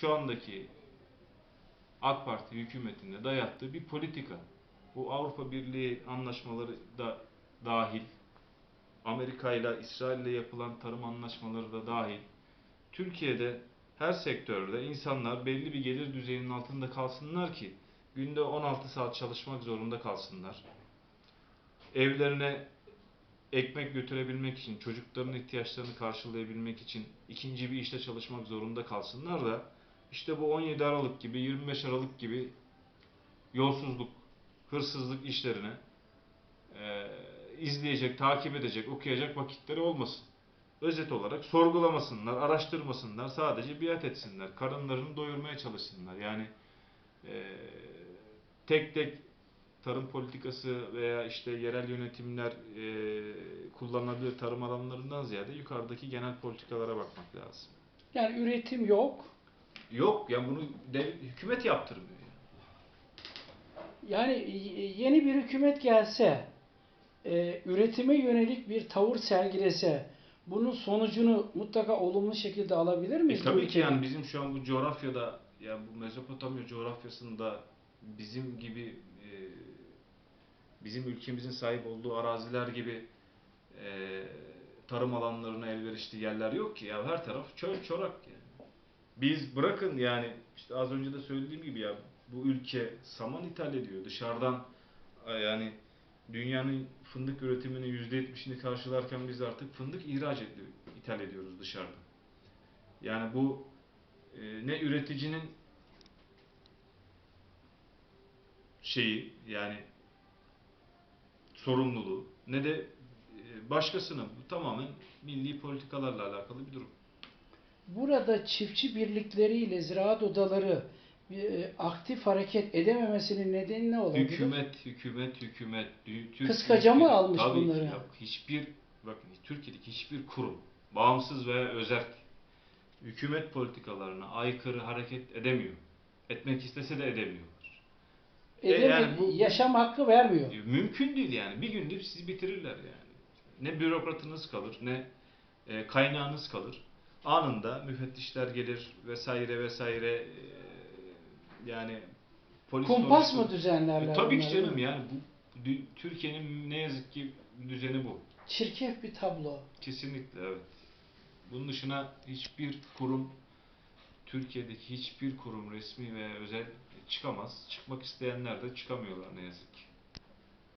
şu andaki AK Parti hükümetinde dayattığı bir politika. Bu Avrupa Birliği anlaşmaları da dahil, Amerika ile İsrail ile yapılan tarım anlaşmaları da dahil. Türkiye'de her sektörde insanlar belli bir gelir düzeyinin altında kalsınlar ki günde 16 saat çalışmak zorunda kalsınlar. Evlerine ekmek götürebilmek için, çocukların ihtiyaçlarını karşılayabilmek için ikinci bir işte çalışmak zorunda kalsınlar da işte bu 17 Aralık gibi, 25 Aralık gibi yolsuzluk, hırsızlık işlerini eee, izleyecek, takip edecek, okuyacak vakitleri olmasın. Özet olarak sorgulamasınlar, araştırmasınlar, sadece biat etsinler, karınlarını doyurmaya çalışsınlar. Yani eee, tek tek tarım politikası veya işte yerel yönetimler eee kullanılabilir tarım alanlarından ziyade yukarıdaki genel politikalara bakmak lazım. Yani üretim yok. Yok ya bunu dev, hükümet yaptırmıyor. yani. Yani yeni bir hükümet gelse, e, üretime yönelik bir tavır sergilese, bunun sonucunu mutlaka olumlu şekilde alabilir E, miyiz? bu tabii ki yani bizim şu an bu coğrafyada yani bu Mezopotamya coğrafyasında bizim gibi e, bizim ülkemizin sahip olduğu araziler gibi e, tarım alanlarına elverişli yerler yok ki ya her taraf çöl çorak yani. Biz bırakın yani işte az önce de söylediğim gibi ya bu ülke saman ithal ediyor dışarıdan e, yani dünyanın fındık üretiminin %70'ini karşılarken biz artık fındık ihraç ediyor, ithal ediyoruz dışarıdan. Yani bu e, ne üreticinin şeyi yani sorumluluğu ne de e, başkasının. Bu tamamen milli politikalarla alakalı bir durum. Burada çiftçi birlikleriyle ziraat odaları e, aktif hareket edememesinin nedeni ne olabilir? Hükümet, hükümet, hükümet. Türkiye- Kıskaca mı almış Tabii bunları? ya, hiçbir, bakın Türkiye'deki hiçbir kurum, bağımsız veya özerk, hükümet politikalarına aykırı hareket edemiyor. Etmek istese de edemiyorlar. E, Edeme- yani bu- yaşam hakkı vermiyor. E, Mümkün değil yani. Bir günde sizi bitirirler yani. Ne bürokratınız kalır, ne e, kaynağınız kalır. Anında müfettişler gelir vesaire vesaire. e, yani polis Kumpas mı düzenlerler? E, tabii ki canım yani bu Türkiye'nin ne yazık ki düzeni bu. Çirkef bir tablo. Kesinlikle evet. Bunun dışına hiçbir kurum Türkiye'deki hiçbir kurum resmi veya özel çıkamaz. Çıkmak isteyenler de çıkamıyorlar ne yazık ki.